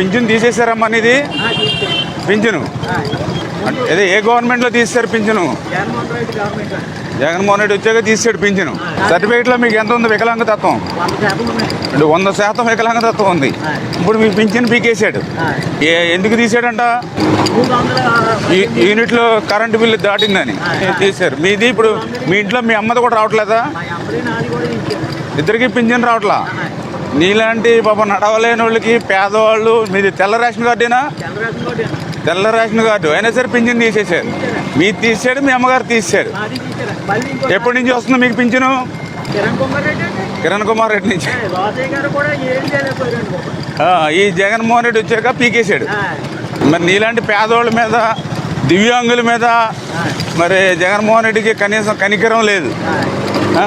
Pension తీసేశారమ్మా ఇది పింఛను? అదే ఏ గవర్నమెంట్లో తీసేశారు పింఛను? జగన్మోహన్ రెడ్డి వచ్చాక తీసాడు పింఛను. సర్టిఫికేట్లో మీకు ఎంత ఉంది వికలాంగతత్వం అంటే వంద శాతం. వికలాంగతత్వం ఉంది. ఇప్పుడు మీ పింఛన్ పీకేశాడు. ఏ ఎందుకు తీసాడంట? యూనిట్లో కరెంటు బిల్లు దాటిందని తీశారు. మీది ఇప్పుడు మీ ఇంట్లో మీ అమ్మది కూడా రావట్లేదా? ఇద్దరికి పింఛన్ రావట్లా? నీలాంటి పాప నడవలేని వాళ్ళకి పేదవాళ్ళు మీది తెల్ల రేషన్ కార్డేనా? తెల్ల రేషన్ కార్డు. అయినా సరే పింఛన్ తీసేశారు. మీరు తీసాడు మీ అమ్మగారు ఇంకో ఎప్పటి నుంచి వస్తుంది మీకు పింఛను? కిరణ్ కుమార్ రెడ్డి అంటే? కిరణ్ కుమార్ రెడ్డి నుంచి. ఈ జగన్మోహన్ రెడ్డి వచ్చాక పీకేశాడు. మరి నీలాంటి పేదవాళ్ళ మీద దివ్యాంగుల మీద మరి జగన్మోహన్ రెడ్డికి కనీసం కనికరం లేదు.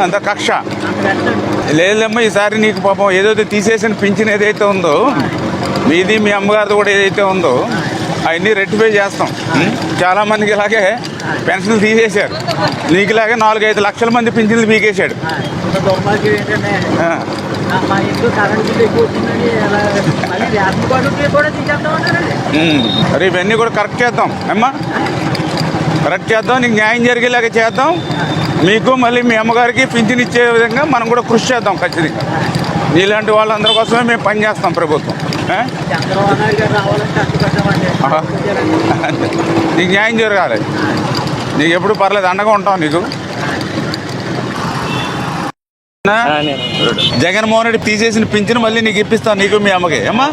అంత కక్ష. లేదమ్మా ఈసారి నీకు పాపం ఏదైతే తీసేసిన పింఛన్ ఏదైతే ఉందో మీది మీ అమ్మగారిది కూడా ఏదైతే ఉందో అవన్నీ రెక్టిఫై చేస్తాం. ఉం? చాలా మందికి ఇలాగే పెన్షన్లు తీసేశారు. నీకు ఇలాగే నాలుగైదు లక్షల మంది పింఛన్లు పీకేశాడు. మరి ఇవన్నీ కూడా కరెక్ట్ చేద్దాం. అమ్మా కరెక్ట్ చేద్దాం. నీకు న్యాయం జరిగేలాగా చేద్దాం. మీకు మళ్ళీ మీ అమ్మగారికి పింఛన్ ఇచ్చే విధంగా మనం కూడా కృషి చేద్దాం ఖచ్చితంగా. నీలాంటి వాళ్ళందరి కోసమే మేము పనిచేస్తాం ప్రభుత్వం. నీకు న్యాయం జరగాలి. నీకు ఎప్పుడు పర్లేదు అండగా ఉంటాం నీకు? జగన్మోహన్ రెడ్డి తీసేసిన పింఛను మళ్ళీ నీకు ఇప్పిస్తాను నీకు మీ అమ్మకి. అమ్మా